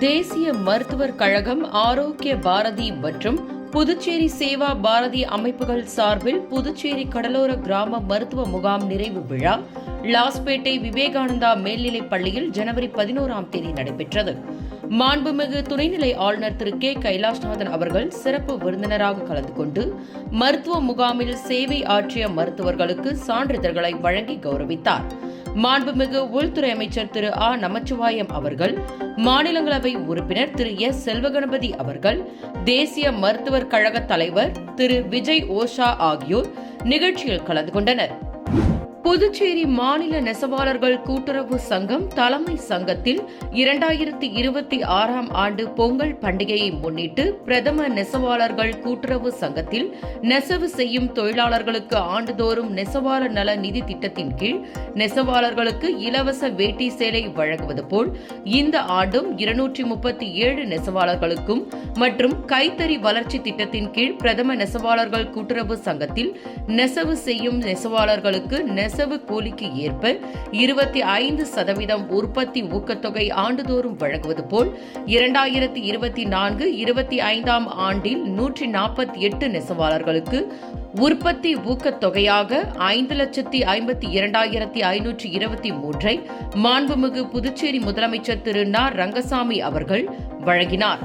தேசிய மருத்துவர் கழகம் ஆரோக்கிய பாரதி மற்றும் புதுச்சேரி சேவா பாரதி அமைப்புகள் சார்பில் புதுச்சேரி கடலோர கிராம மருத்துவ முகாம் நிறைவு விழா லாஸ்பேட்டை விவேகானந்தா மேல்நிலைப் பள்ளியில் ஜனவரி பதினோராம் தேதி நடைபெற்றது. மாண்புமிகு துணைநிலை ஆளுநர் திரு. கே. கைலாஷ்நாதன் அவர்கள் சிறப்பு விருந்தினராக கலந்து கொண்டு மருத்துவ முகாமில் சேவை ஆற்றிய மருத்துவர்களுக்கு சான்றிதழ்களை வழங்கி கௌரவித்தார். மாண்புமிகு உள்துறை அமைச்சர் திரு ஆ. நமச்சிவாயம் அவர்கள் மாநிலங்களவை உறுப்பினர் திரு எஸ். செல்வகணபதி அவர்கள் தேசிய மருத்துவர் கழக தலைவர் திரு விஜய் ஓஷா ஆகியோர் நிகழ்ச்சியில் கலந்து கொண்டனர். புதுச்சேரி மாநில நெசவாளர்கள் கூட்டுறவு சங்கம் தலைமை சங்கத்தில் இரண்டாயிரத்தி இருபத்தி ஆறாம் ஆண்டு பொங்கல் பண்டிகையை முன்னிட்டு பிரதம நெசவாளர்கள் கூட்டுறவு சங்கத்தில் நெசவு செய்யும் தொழிலாளர்களுக்கு ஆண்டுதோறும் நெசவாளர் நல நிதி திட்டத்தின் கீழ் நெசவாளர்களுக்கு இலவச வேட்டி சேலை வழங்குவது போல் இந்த ஆண்டும் இருநூற்றி முப்பத்தி ஏழு நெசவாளர்களுக்கும் மற்றும் கைத்தறி வளர்ச்சி திட்டத்தின் கீழ் பிரதம நெசவாளர்கள் கூட்டுறவு சங்கத்தில் நெசவு செய்யும் நெசவாளர்களுக்கு நெசவு கூலிக்கு ஏற்ப இருபத்தி ஐந்து சதவீதம் உற்பத்தி ஊக்கத்தொகை ஆண்டுதோறும் வழங்குவது போல் இரண்டாயிரத்தி இருபத்தி நான்கு இருபத்தி ஐந்தாம் ஆண்டில் நூற்றி நாற்பத்தி எட்டு நெசவாளர்களுக்கு உற்பத்தி ஊக்கத்தொகையாக ஐந்து லட்சத்தி ஐம்பத்தி இரண்டாயிரத்தி ஐநூற்றி இருபத்தி மூன்றை மாண்புமிகு புதுச்சேரி முதலமைச்சர் திரு நா. ரங்கசாமி அவர்கள் வழங்கினார்.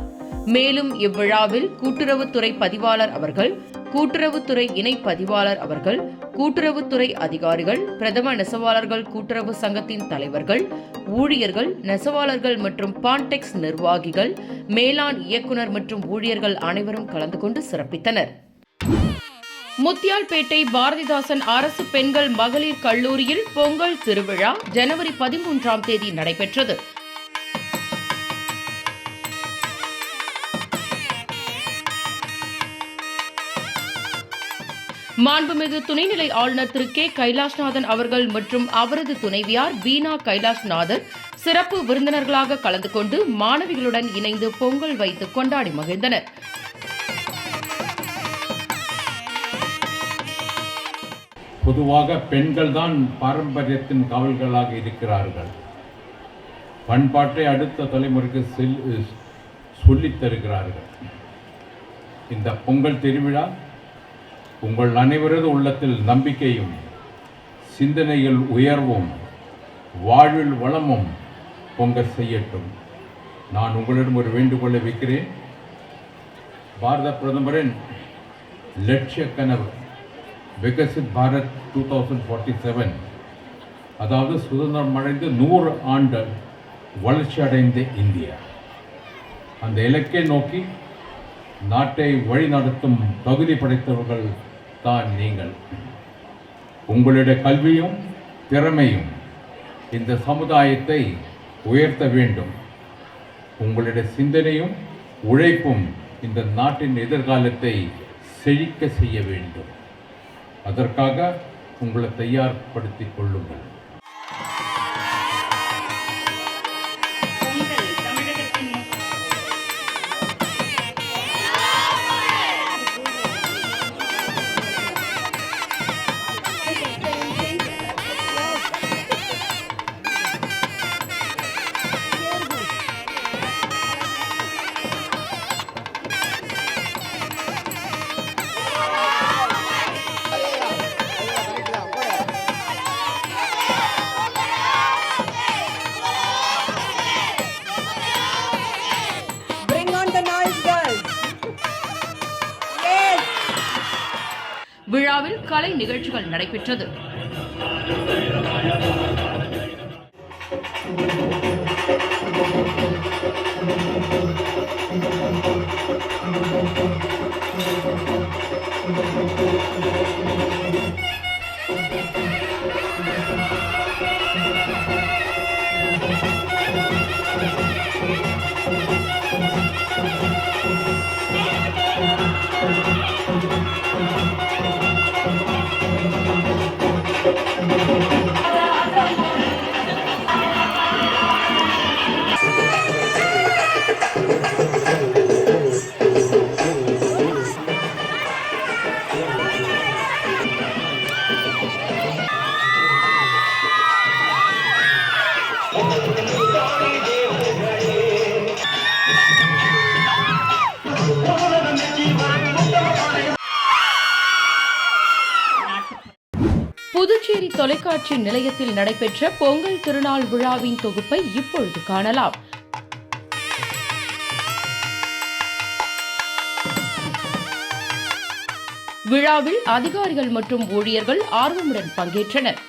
மேலும் இவ்விழாவில் கூட்டுறவுத்துறை பதிவாளர் அவர்கள் கூட்டுறவுத்துறை இணை பதிவாளர் அவர்கள் கூட்டுறவுத்துறை அதிகாரிகள் பிரதம நெசவாளர்கள் கூட்டுறவு சங்கத்தின் தலைவர்கள் ஊழியர்கள் நெசவாளர்கள் மற்றும் பான்டெக்ஸ் நிர்வாகிகள் மேலாண் இயக்குனர் மற்றும் ஊழியர்கள் அனைவரும் கலந்து கொண்டு சிறப்பித்தனர். முத்தியால்பேட்டை பாரதிதாசன் அரசு பெண்கள் மகளிர் கல்லூரியில் பொங்கல் திருவிழா ஜனவரி பதிமூன்றாம் தேதி நடைபெற்றது. மாண்புமிகு துணைநிலை ஆளுநர் திரு கே. கைலாஷ்நாதன் அவர்கள் மற்றும் அவரது துணைவியார் வீணா கைலாஷ்நாதர் சிறப்பு விருந்தினர்களாக கலந்து கொண்டு மாணவிகளுடன் இணைந்து பொங்கல் வைத்து கொண்டாடி மகிழ்ந்தனர். பொதுவாக பெண்கள் தான் பாரம்பரியத்தின் காவல்களாக இருக்கிறார்கள். பண்பாட்டை அடுத்த தலைமுறைக்கு செல் சொல்லித் தருகிறார்கள். இந்த பொங்கல் திருவிழா உங்கள் அனைவரது உள்ளத்தில் நம்பிக்கையும் சிந்தனையில் உயர்வும் வாழ்வில் வளமும் பொங்க செய்யட்டும். நான் உங்களிடம் ஒரு வேண்டுகோளை வைக்கிறேன். பாரத பிரதமரின் லட்சிய கனவு Viksit Bharat two thousand forty seven அதாவது சுதந்திரம் அடைந்து நூறு ஆண்டு வளர்ச்சி அடைந்த இந்தியா. அந்த இலக்கை நோக்கி நாட்டை வழிநடத்தும் தகுதி படைத்தவர்கள் தான் நீங்கள். உங்களுடைய கல்வியும் திறமையும் இந்த சமுதாயத்தை உயர்த்த வேண்டும். உங்களுடைய சிந்தனையும் உழைப்பும் இந்த நாட்டின் எதிர்காலத்தை செழிக்க செய்ய வேண்டும். அதற்காக உங்களை தயார்படுத்திக் கொள்ளுங்கள். விழாவில் கலை நிகழ்ச்சிகள் நடைபெற்றது. புதுச்சேரி தொலைக்காட்சி நிலையத்தில் நடைபெற்ற பொங்கல் திருநாள் விழாவின் தொகுப்பை இப்பொழுது காணலாம். விழாவில் அதிகாரிகள் மற்றும் ஊழியர்கள் ஆர்வமுடன் பங்கேற்றனர்.